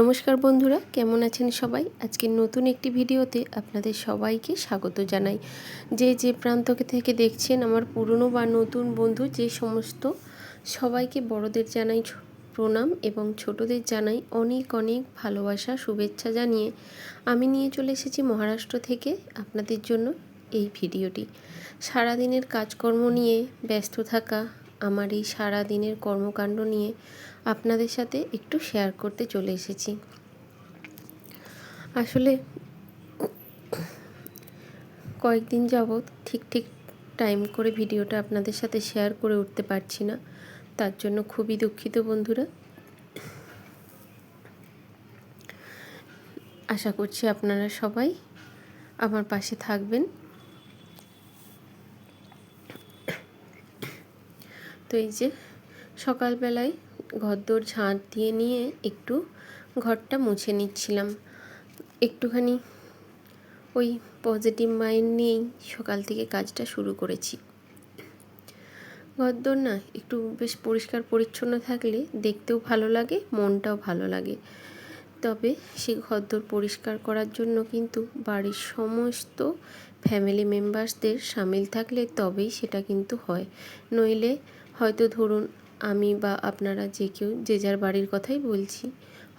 নমস্কার বন্ধুরা, কেমন আছেন সবাই? আজকে নতুন একটি ভিডিওতে আপনাদের সবাইকে স্বাগত জানাই। যে যে প্রান্ত থেকে দেখছেন আমার পুরনো বা নতুন বন্ধু, যে সমস্ত সবাইকে বড়দের জানাই প্রণাম এবং ছোটদের জানাই অনেক অনেক ভালোবাসা, শুভেচ্ছা জানিয়ে আমি নিয়ে চলে এসেছি মহারাষ্ট্র থেকে আপনাদের জন্য এই ভিডিওটি। সারাদিনের কাজকর্ম নিয়ে, ব্যস্ত থাকা, আমার এই সারা দিনের কর্মকাণ্ড নিয়ে আপনাদের সাথে একটু শেয়ার করতে চলে এসেছি। আসলে কয়েকদিন যাবৎ ঠিক ঠিক টাইম করে ভিডিওটা আপনাদের সাথে শেয়ার করে উঠতে পারছি না। তার জন্য খুবই দুঃখিত বন্ধুরা। আশা করছি আপনারা সবাই আমার পাশে থাকবেন। তো এই যে সকালবেলায় ঘরদোর ঝাঁট দিয়ে নিয়ে একটু ঘরটা মুছে নিচ্ছিলাম। একটুখানি ওই পজিটিভ মাইন্ড নিয়েই সকাল থেকে কাজটা শুরু করেছি। ঘরদোর না একটু বেশ পরিষ্কার পরিচ্ছন্ন থাকলে দেখতেও ভালো লাগে, মনটাও ভালো লাগে। তবে সেই ঘরদোর পরিষ্কার করার জন্য কিন্তু বাড়ির সমস্ত ফ্যামিলি মেম্বার্সদের সামিল থাকলে তবেই সেটা কিন্তু হয়। নইলে হয়তো ধরুন আমি বা আপনারা যে কেউ, যে যার বাড়ির কথাই বলছি।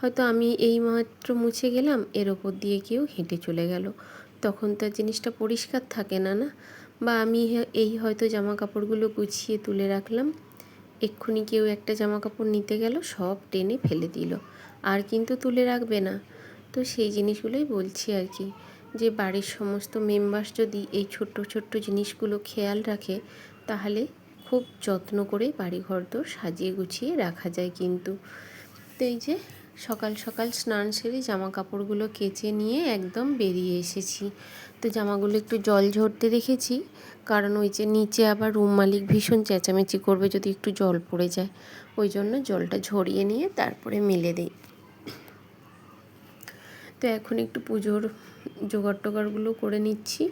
হয়তো আমি এই মাত্র মুছে গেলাম, এর ওপর দিয়ে কেউ হেঁটে চলে গেল। তখন তো জিনিসটা পরিষ্কার থাকে না না? বা আমি এই হয়তো জামা কাপড়গুলো গুছিয়ে তুলে রাখলাম। এক্ষুনি কেউ একটা জামা কাপড় নিতে গেল, সব টেনে ফেলে দিল। আর কিন্তু তুলে রাখবে না। তো সেই জিনিসগুলোই বলছি আর কি। যে বাড়ির সমস্ত মেম্বার্স যদি এই ছোট্ট ছোট্ট জিনিসগুলো খেয়াল রাখে, তাহলে খুব যত্ন করে বাড়িঘর তো সাজিয়ে গুছিয়ে রাখা যায় কিন্তু। তো এই যে সকাল সকাল স্নান সেরে জামা কাপড়গুলো কেচে নিয়ে একদম বেরিয়ে এসেছি। তো জামাগুলো একটু জল ঝরতে রেখেছি কারণ ওই যে নিচে আবার রুম মালিক ভীষণ চেঁচামেচি করবে যদি একটু জল পড়ে যায়। ওই জন্য জলটা ঝরিয়ে নিয়ে তারপরে মেলে দিই। তো এখন একটু পুজোর জোগাড় টোগাড়গুলো করে নিচ্ছি।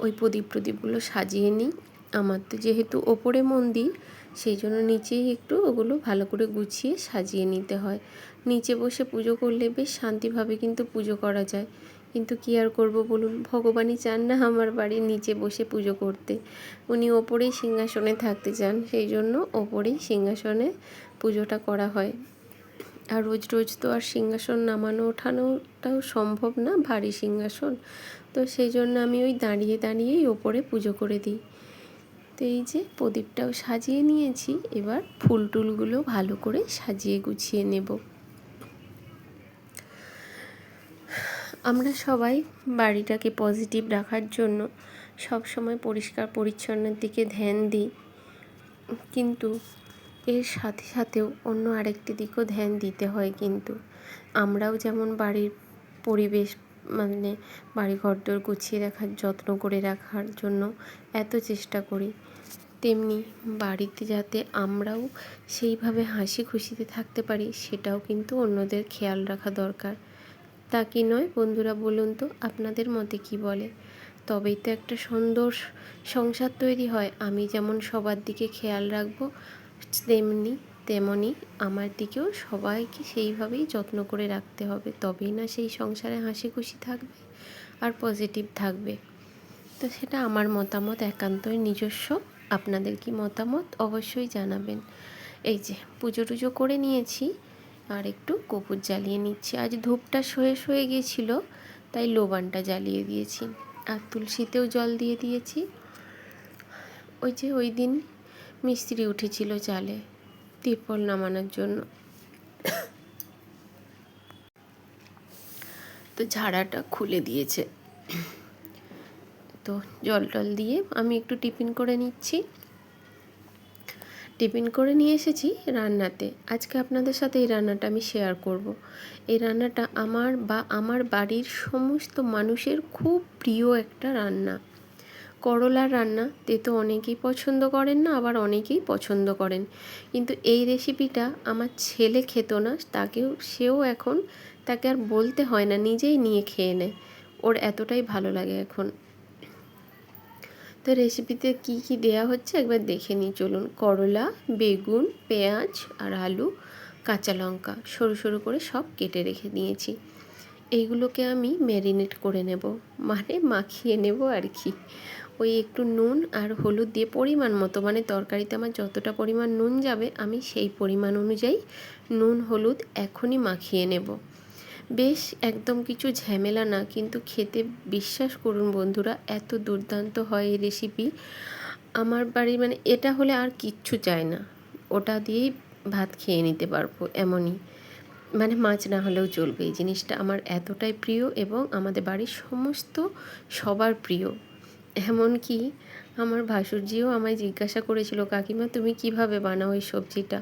ওই প্রদীপ প্রদীপগুলো সাজিয়ে নিই। আমার তো যেহেতু ওপরে মন্দির, সেই জন্য নিচেই একটু ওগুলো ভালো করে গুছিয়ে সাজিয়ে নিতে হয়। নিচে বসে পুজো করলে বেশ শান্তিভাবে কিন্তু পুজো করা যায়। কিন্তু কী আর করব বলুন? ভগবানই চান না আমার বাড়ির নিচে বসে পুজো করতে। উনি ওপরেই সিংহাসনে থাকতে চান, সেই জন্য ওপরেই সিংহাসনে পুজোটা করা হয়। আর রোজ রোজ তো আর সিংহাসন নামানো, ওঠানোটাও সম্ভব না, ভারী সিংহাসন। তো সেই জন্য আমি ওই দাঁড়িয়ে দাঁড়িয়েই ওপরে পুজো করে দিই। তো এই যে প্রদীপটাও সাজিয়ে নিয়েছি, এবার ফুল টুলগুলো ভালো করে সাজিয়ে গুছিয়ে নেব। আমরা সবাই বাড়িটাকে পজিটিভ রাখার জন্য সব সময় পরিষ্কার পরিচ্ছন্নের দিকে ধ্যান দিই, কিন্তু এর সাথে সাথেও অন্য আরেকটি দিকও ধ্যান দিতে হয় কিন্তু। আমরাও যেমন বাড়ির পরিবেশ মানে বাড়ি ঘরদোর গুছিয়ে রাখার, যত্ন করে রাখার জন্য এত চেষ্টা করি তেমনি বাড়িতে যাতে আমরাও সেইভাবে হাসি খুশিতে থাকতে পারি, সেটাও কিন্তু অন্যদের খেয়াল রাখা দরকার। তা কি নয় বন্ধুরা বলুন তো, আপনাদের মতে কি বলে? তবেই তো একটা সুন্দর সংসার তৈরি হয়। আমি যেমন সবার দিকে খেয়াল রাখব, তেমনি তেমনি আমার দিকেও সবাইকে সেইভাবেই যত্ন করে রাখতে হবে। তবেই না সেই সংসারে হাসি খুশি থাকবে আর পজিটিভ থাকবে। তো সেটা আমার মতামত, একান্তই নিজস্ব। আপনাদের কি মতামত অবশ্যই জানাবেন। এই যে, পুজো টুজো করে নিয়েছি, আর একটু কপুর জ্বালিয়ে নিচ্ছি। আজ ধূপটা সয়ে সয়ে গিয়েছিল, তাই লোবানটা জ্বালিয়ে দিয়েছি। আর তুলসীতেও জল দিয়ে দিয়েছি। ওই যে, ওই দিন মিস্ত্রি উঠেছিল চালে তিরপল নামানোর জন্য। তো ঝাড়াটা খুলে দিয়েছে। তো জল টল দিয়ে আমি একটু টিফিন করে নিচ্ছি। টিফিন করে নিয়ে এসেছি রান্নাতে। আজকে আপনাদের সাথে এই রান্নাটা আমি শেয়ার করব। এই রান্নাটা আমার বা আমার বাড়ির সমস্ত মানুষের খুব প্রিয় একটা রান্না। করলার রান্না, তে তো অনেকেই পছন্দ করেন না, আবার অনেকেই পছন্দ করেন। কিন্তু এই রেসিপিটা আমার ছেলে খেত না, তাকেও, সেও এখন তাকে আর বলতে হয় না, নিজেই নিয়ে খেয়ে নেয়। ওর এতটাই ভালো লাগে এখন। তো রেসিপিতে কি কি দেয়া হচ্ছে একবার দেখে নিই। চলুন, করলা, বেগুন, পেঁয়াজ আর আলু, কাঁচা লঙ্কা সরু সরু করে সব কেটে রেখে দিয়েছি। এইগুলোকে আমি ম্যারিনেট করে নেব মানে মাখিয়ে নেব আর কি। ওই একটু নুন আর হলুদ দিয়ে পরিমাণ মতো মানে তরকারিতে আমার যতটা পরিমাণ নুন যাবে, আমি সেই পরিমাণ অনুযায়ী নুন, হলুদ এখনই মাখিয়ে নেব। বেশ একদম কিছু ঝামেলা না, কিন্তু খেতে বিশ্বাস করুন বন্ধুরা, এত দুর্দান্ত হয় এই রেসিপি আমার বাড়ি মানে এটা হলে আর কিচ্ছু চায় না। ওটা দিয়েই ভাত খেয়ে নিতে পারব, এমনই। মানে মাছ না হলেও চলবে এই জিনিসটা আমার এতটাই প্রিয় এবং আমাদের বাড়ির সমস্ত সবার প্রিয়। এমনকি আমার ভাসুরজিও আমায় জিজ্ঞাসা করেছিল, কাকিমা, তুমি কীভাবে বানাও এই সবজিটা?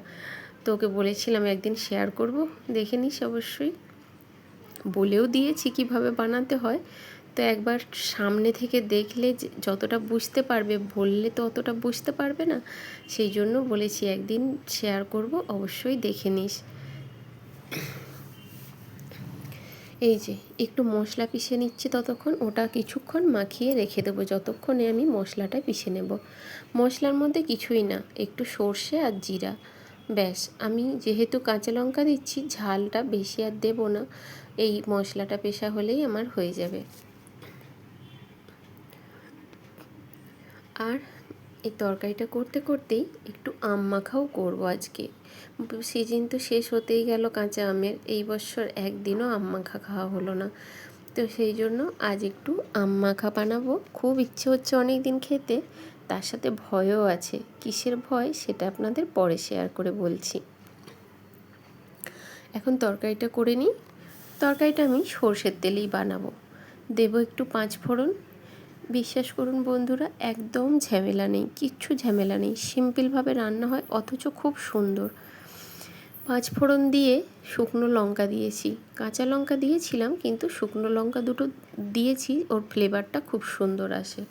তো ওকে বলেছিলাম একদিন শেয়ার করব, দেখে নিস অবশ্যই। বলেও দিয়েছি কীভাবে বানাতে হয়। তো একবার সামনে থেকে দেখলে যতটা বুঝতে পারবে, বললে তো অতটা বুঝতে পারবে না। সেই জন্য বলেছি একদিন শেয়ার করব, অবশ্যই দেখে নিস। এই যে একটু মশলা পিষে নিচ্ছি ততক্ষণ, ওটা কিছুক্ষণ মাখিয়ে রেখে দেবো। যতক্ষণে আমি মশলাটা পিষে নেব। মশলার মধ্যে কিছুই না, একটু সর্ষে আর জিরা। ব্যাস, আমি যেহেতু কাঁচা লঙ্কা দিচ্ছি, ঝালটা বেশি আর দেবো না। এই মশলাটা পেশা হলেই আমার হয়ে যাবে। আর এই তরকারিটা করতে করতেই একটু আম মাখাও করব আজকে। সিজন তো শেষ হতেই গেল কাঁচা আমের, এই বছর একদিনও আম মাখা খাওয়া হলো না। তো সেই জন্য আজ একটু আম মাখা বানাবো। খুব ইচ্ছে হচ্ছে অনেক দিন খেতে, তার সাথে ভয়ও আছে। কিসের ভয় সেটা আপনাদের পরে শেয়ার করে বলছি। এখন তরকারিটা করে নিই। তরকারিটা আমি সর্ষের তেলেই বানাবো। দেব একটু পাঁচ ফোড়ন। বিশ্বাস করুন বন্ধুরা, একদম ঝামেলা নেই, কিচ্ছু ঝামেলা নেই। সিম্পলভাবে রান্না হয়, অথচ খুব সুন্দর। পাঁচ ফোড়ন দিয়ে শুকনো লঙ্কা দিয়েছি। কাঁচা লঙ্কা দিয়েছিলাম, কিন্তু শুকনো লঙ্কা দুটো দিয়েছি, ওর ফ্লেভারটা খুব সুন্দর আসে।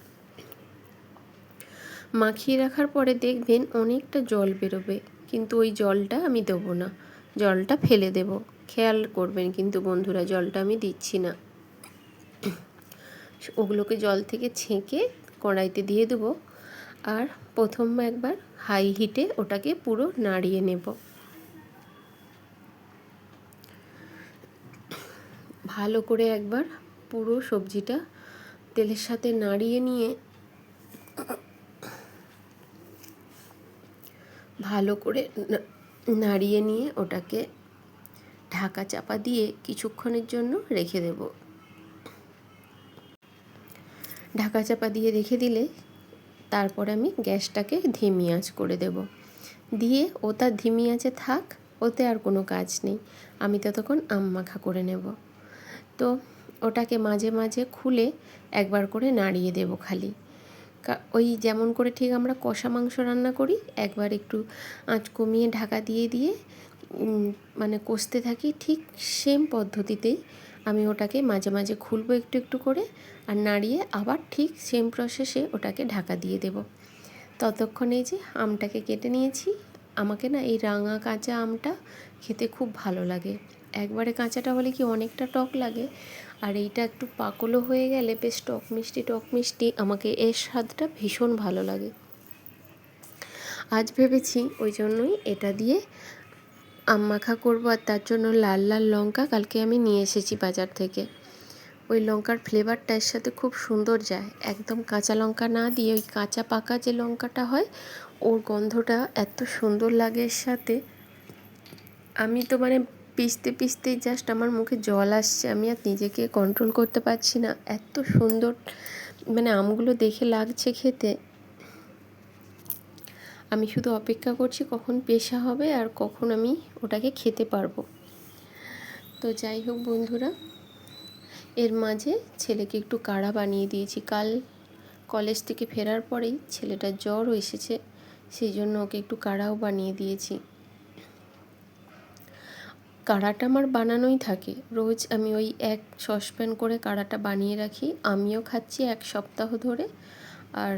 মাখিয়ে রাখার পরে দেখবেন অনেকটা জল বেরোবে, কিন্তু ওই জলটা আমি দেবো না। জলটা ফেলে দেব। খেয়াল করবেন কিন্তু বন্ধুরা, জলটা আমি দিচ্ছি না। ওগুলোকে জল থেকে ছেঁকে কড়াইতে দিয়ে দেবো আর প্রথম একবার হাই হিটে ওটাকে পুরো নাড়িয়ে নেব। ভালো করে একবার পুরো সবজিটা তেলের সাথে নাড়িয়ে নিয়ে ভালো করে নাড়িয়ে নিয়ে ওটাকে ঢাকা চাপা দিয়ে কিছুক্ষণের জন্য রেখে দেব। ঢাকা চাপা দিয়ে রেখে দিলে তারপর আমি গ্যাসটাকে ধিমি আঁচ করে দেব। দিয়ে ও তার ধিমি আঁচে থাক, ওতে আর কোনো কাজ নেই। আমি ততক্ষণ আম মাখা করে নেব। তো ওটাকে মাঝে মাঝে খুলে একবার করে নাড়িয়ে দেব খালি। ওই যেমন করে ঠিক আমরা কষা মাংস রান্না করি, একবার একটু আঁচ কমিয়ে ঢাকা দিয়ে দিয়ে মানে কষতে থাকি ঠিক সেম পদ্ধতিতেই আমি ওটাকে মাঝে মাঝে খুলবো একটু একটু করে আর নাড়িয়ে আবার ঠিক সেম প্রসেসে ওটাকে ঢাকা দিয়ে দেব। ততক্ষণে যে আমটাকে কেটে নিয়েছি। আমাকে না এই রাঙা কাঁচা আমটা খেতে খুব ভালো লাগে। একবারে কাঁচাটা হলে কি অনেকটা টক লাগে? আর এইটা একটু পাকলো হয়ে গেলে বেশ টক মিষ্টি টক মিষ্টি আমাকে এর স্বাদটা ভীষণ ভালো লাগে। আজ ভেবেছি ওই জন্যই এটা দিয়ে আম মাখা করব আর তার জন্য লাল লাল লঙ্কা কালকে আমি নিয়ে এসেছি বাজার থেকে। ওই লঙ্কার ফ্লেভারটা এর সাথে খুব সুন্দর যায়। একদম কাঁচা লঙ্কা না দিয়ে ওই কাঁচা পাকা যে লঙ্কাটা হয়, ওর গন্ধটা এত সুন্দর লাগে এর সাথে। আমি তো মানে পিষতে পিষতেই জাস্ট আমার মুখে জল আসছে, আমি আর নিজেকে কন্ট্রোল করতে পারছি না। এত সুন্দর মানে আমগুলো দেখে লাগছে খেতে। আমি শুধু অপেক্ষা করছি কখন পেশা হবে আর কখন আমি ওটাকে খেতে পারব। তো যাই হোক বন্ধুরা, এর মাঝে ছেলেকে একটু কাড়া বানিয়ে দিয়েছি। কাল কলেজ থেকে ফেরার পরেই ছেলেটার জ্বর এসেছে, সেই জন্য ওকে একটু কাড়াও বানিয়ে দিয়েছি। কাড়াটা আমার বানানোই থাকে। রোজ আমি ওই এক সসপ্যান করে কাড়াটা বানিয়ে রাখি। আমিও খাচ্ছি এক সপ্তাহ ধরে আর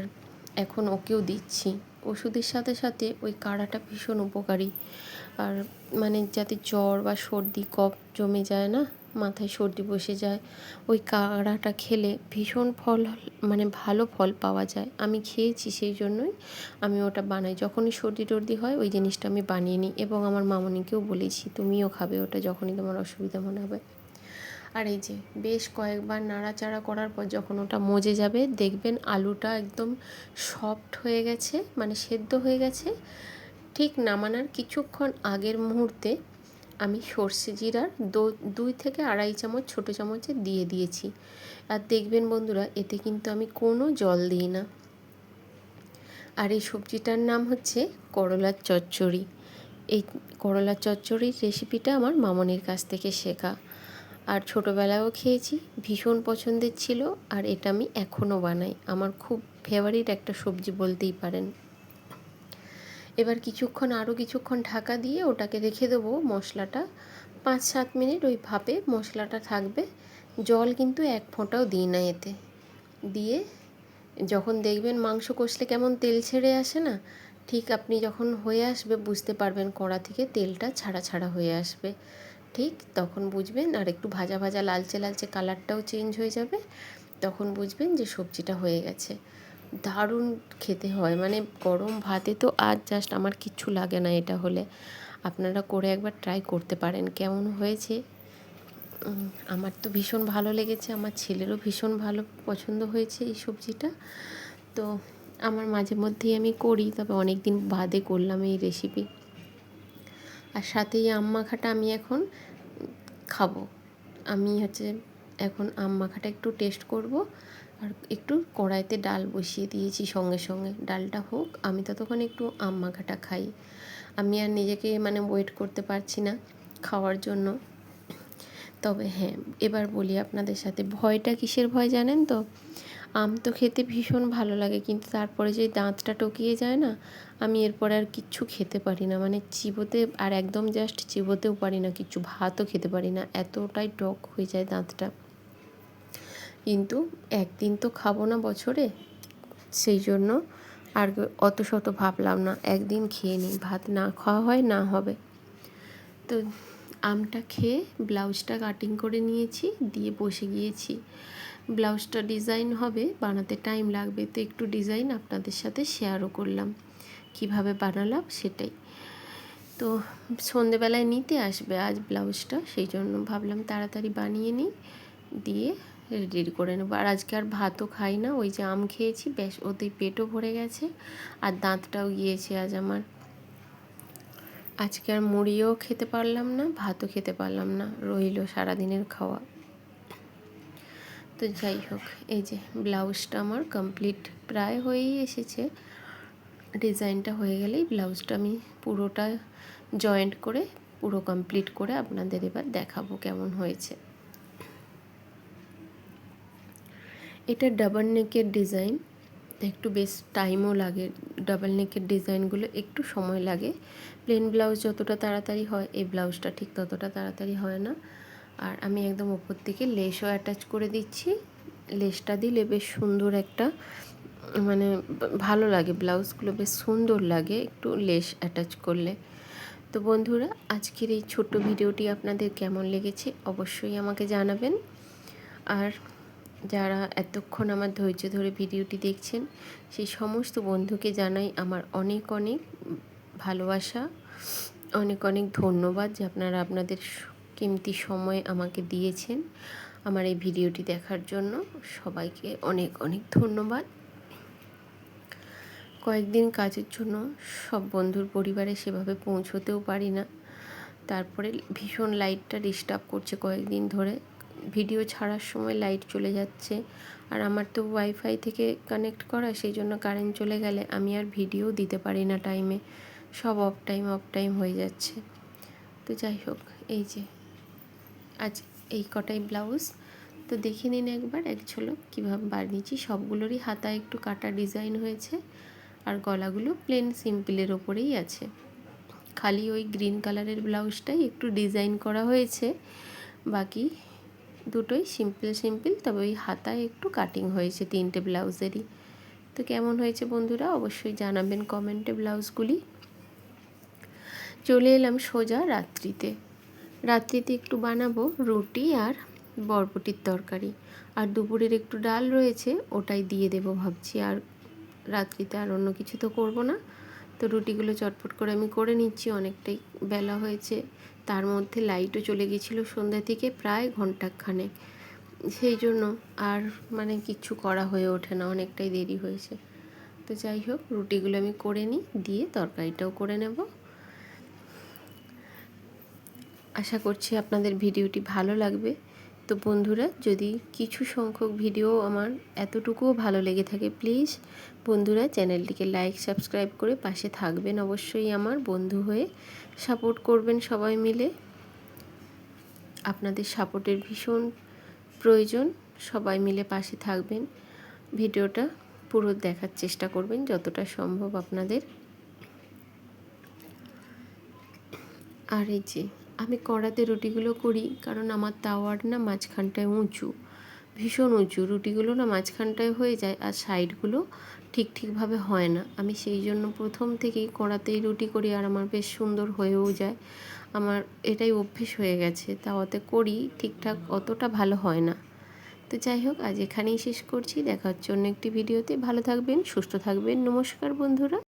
এখন ওকেও দিচ্ছি। ওষুধের সাথে সাথে ওই কাড়াটা ভীষণ উপকারী। আর মানে যাতে জ্বর বা সর্দি, কফ জমে যায় না, মাথায় সর্দি বসে যায়, ওই কাড়াটা খেলে ভীষণ ফল মানে ভালো ফল পাওয়া যায়। আমি খেয়েছি সেই জন্যই আমি ওটা বানাই। যখনই সর্দি টর্দি হয়, ওই জিনিসটা আমি বানিয়ে নিই। এবং আমার মামনিকেও বলেছি, তুমিও খাবে ওটা যখনই তোমার অসুবিধা মনে হবে। আর এই যে বেশ কয়েকবার নাড়াচাড়া করার পর যখন ওটা মজে যাবে, দেখবেন আলুটা একদম সফট হয়ে গেছে মানে সেদ্ধ হয়ে গেছে। ঠিক নামানোর কিছুক্ষণ আগের মুহূর্তে আমি সর্ষে জিরার দুই থেকে আড়াই চামচ ছোটো চামচে দিয়ে দিয়েছি। আর দেখবেন বন্ধুরা, এতে কিন্তু আমি কোনো জল দিই না। আর এই সবজিটার নাম হচ্ছে করলার চচ্চড়ি। এই করলার চচ্চড়ির রেসিপিটা আমার মামনির কাছ থেকে শেখা। আর ছোটোবেলায়ও খেয়েছি, ভীষণ পছন্দের ছিল আর এটা আমি এখনও বানাই। আমার খুব ফেভারিট একটা সবজি বলতেই পারেন। এবার কিছুক্ষণ, আরও কিছুক্ষণ ঢাকা দিয়ে ওটাকে রেখে দেবো মশলাটা। পাঁচ সাত মিনিট ওই ভাপে মশলাটা থাকবে। জল কিন্তু এক ফোঁটাও দিই না এতে। দিয়ে যখন দেখবেন মাংস কষলে কেমন তেল ছেড়ে আসে না, ঠিক আপনি যখন হয়ে আসবে বুঝতে পারবেন কড়া থেকে তেলটা ছাড়া ছাড়া হয়ে আসবে। ঠিক তখন বুঝবেন, আর একটু ভাজা ভাজা লালচে লালচে কালারটাও চেঞ্জ হয়ে যাবে, তখন বুঝবেন যে সবজিটা হয়ে গেছে। দারুণ খেতে হয় মানে গরম ভাতে তো আর জাস্ট আমার কিচ্ছু লাগে না এটা হলে। আপনারা করে একবার ট্রাই করতে পারেন, কেমন হয়েছে? আমার তো ভীষণ ভালো লেগেছে, আমার ছেলেরও ভীষণ ভালো পছন্দ হয়েছে এই সবজিটা। তো আমার মাঝে মধ্যেই আমি করি, তবে অনেক দিন বাদে করলাম এই রেসিপি আর সাথে এই আম মাখাটা আমি এখন খাব। আমি হচ্ছে এখন আম মাখাটা একটু টেস্ট করব আর একটু কড়াইতে ডাল বসিয়ে দিয়েছি সঙ্গে সঙ্গে। ডালটা হোক, আমি ততক্ষণ একটু আম মাখাটা খাই। আমি আর নিজেকে মানে ওয়েট করতে পারছি না খাওয়ার জন্য। তবে হ্যাঁ এবার বলি আপনাদের সাথে, ভয়টা কিসের ভয় জানেন তো? আম তো খেতে ভীষণ ভালো লাগে, কিন্তু তারপরে যে দাঁতটা টকিয়ে যায় না, আমি এরপরে আর কিচ্ছু খেতে পারি না। মানে চিবোতে আর একদম জাস্ট চিবোতেও পারি না, কিচ্ছু ভাতও খেতে পারি না, এতটাই টক হয়ে যায় দাঁতটা। কিন্তু একদিন তো খাব না বছরে, সেই জন্য আর অত শত ভাবলাম না, একদিন খেয়ে নিই, ভাত না খাওয়া হয় না হবে। তো আমটা খেয়ে ব্লাউজটা কাটিং করে নিয়েছি, দিয়ে বসে গিয়েছি। ব্লাউজটা ডিজাইন হবে, বানাতে টাইম লাগবে, তো একটু ডিজাইন আপনাদের সাথে শেয়ারও করলাম। কীভাবে বানালাম সেটাই। তো সন্ধেবেলায় নিতে আসবে আজ ব্লাউজটা, সেই জন্য ভাবলাম তাড়াতাড়ি বানিয়ে নিই, দিয়ে রেডি করে নেব। আর আজকে আর ভাতও খাই না, ওই যে আম খেয়েছি, বেশ ওতেই পেটও ভরে গেছে, আর দাঁতটাও গিয়েছে আজ আমার। আজকে আর মুড়িও খেতে পারলাম না, ভাতও খেতে পারলাম না, রইল সারাদিনের খাওয়া। তো যাই হোক, এই যে ব্লাউজটা আমার কমপ্লিট প্রায় হয়েই এসেছে। ডিজাইনটা হয়ে গেলেই ব্লাউজটা আমি পুরোটা জয়েন্ট করে, পুরো কমপ্লিট করে আপনাদের এবার দেখাবো কেমন হয়েছে। এটা ডাবল নেকের ডিজাইন একটু বেশ টাইমও লাগে। ডাবল নেকের ডিজাইনগুলো একটু সময় লাগে। প্লেন ব্লাউজ যতটা তাড়াতাড়ি হয়, এই ব্লাউজটা ঠিক ততটা তাড়াতাড়ি হয় না। আর আমি একদম ওপর থেকে লেসও অ্যাটাচ করে দিচ্ছি। লেসটা দিলে বেশ সুন্দর একটা মানে ভালো লাগে, ব্লাউজগুলো বেশ সুন্দর লাগে একটু লেস অ্যাটাচ করলে। তো বন্ধুরা, আজকের এই ছোট্ট ভিডিওটি আপনাদের কেমন লেগেছে অবশ্যই আমাকে জানাবেন। আর যারা এতক্ষণ আমার ধৈর্য ধরে ভিডিওটি দেখছেন, সেই সমস্ত বন্ধুকে জানাই আমার অনেক অনেক ভালোবাসা, অনেক অনেক ধন্যবাদ যে আপনারা আপনাদের কিমতি সময় আমাকে দিয়েছেন আমার এই ভিডিওটি দেখার জন্য। সবাইকে অনেক অনেক ধন্যবাদ। কয়েকদিন কাজের জন্য সব বন্ধুর পরিবারে সেভাবে পৌঁছতেও পারি না। তারপরে ভীষণ লাইটটা ডিস্টার্ব করছে কয়েকদিন ধরে। ভিডিও ছাড়ার সময় লাইট চলে যাচ্ছে আর আমার তো ওয়াইফাই থেকে কানেক্ট করা, সেই জন্য কারেন্ট চলে গেলে আমি আর ভিডিও দিতে পারি না টাইমে। সব অফ টাইম অফ টাইম হয়ে যাচ্ছে। তো যাই হোক, এই যে আজ এই কটাই ব্লাউজ। তো দেখে নিন একবার এক ঝলক কীভাবে বানিয়েছি সবগুলোরই হাতা একটু কাটা ডিজাইন হয়েছে আর গলাগুলো প্লেন সিম্পলের ওপরেই আছে। খালি ওই গ্রিন কালারের ব্লাউজটাই একটু ডিজাইন করা হয়েছে। বাকি দুটোই সিম্পল সিম্পল তবে ওই হাতায় একটু কাটিং হয়েছে তিনটে ব্লাউজেরই। তো কেমন হয়েছে বন্ধুরা অবশ্যই জানাবেন কমেন্টে ব্লাউজগুলি। চলে এলাম সোজা রাত্রিতে। রাত্রিতে একটু বানাবো রুটি আর বরবটির তরকারি। আর দুপুরের একটু ডাল রয়েছে, ওটাই দিয়ে দেবো ভাবছি। আর রাত্রিতে আর অন্য কিছু তো করব না। তো রুটিগুলো চটপট করে আমি করে নিচ্ছি, অনেকটাই বেলা হয়েছে। তার মধ্যে লাইটও চলে গেছিল সন্ধ্যা থেকে প্রায় ঘন্টাখানেক সেই জন্য আর মানে কিচ্ছু করা হয়ে ওঠে না, অনেকটাই দেরি হয়েছে। তো যাই হোক, রুটিগুলো আমি করে নিই, দিয়ে তরকারিটাও করে নেব। আশা করছি আপনাদের ভিডিওটি ভালো লাগবে। তো বন্ধুরা, যদি কিছু সংখ্যক ভিডিও আমার এতটুকুও ভালো লেগে থাকে, প্লিজ বন্ধুরা চ্যানেলটিকে লাইক, সাবস্ক্রাইব করে পাশে থাকবেন অবশ্যই আমার বন্ধু হয়ে সাপোর্ট করবেন সবাই মিলে। আপনাদের সাপোর্টের ভীষণ প্রয়োজন, সবাই মিলে পাশে থাকবেন। ভিডিওটা পুরো দেখার চেষ্টা করবেন যতটা সম্ভব আপনাদের। আর এই যে আমি কড়াতে রুটিগুলো করি, কারণ আমার তাওয়ার না মাঝখানটায় উঁচু, ভীষণ উঁচু। রুটিগুলো না মাঝখানটায় হয়ে যায় আর সাইডগুলো ঠিক ঠিকভাবে হয় না। আমি সেই জন্য প্রথম থেকেই কড়াতেই রুটি করি আর আমার বেশ সুন্দর হয়েও যায়। আমার এটাই অভ্যেস হয়ে গেছে, তাওয়াতে করি, ঠিকঠাক অতটা ভালো হয় না। তো যাই হোক, আজ এখানেই শেষ করছি। দেখা হচ্ছে অন্য একটি ভিডিওতে। ভালো থাকবেন, সুস্থ থাকবেন। নমস্কার বন্ধুরা।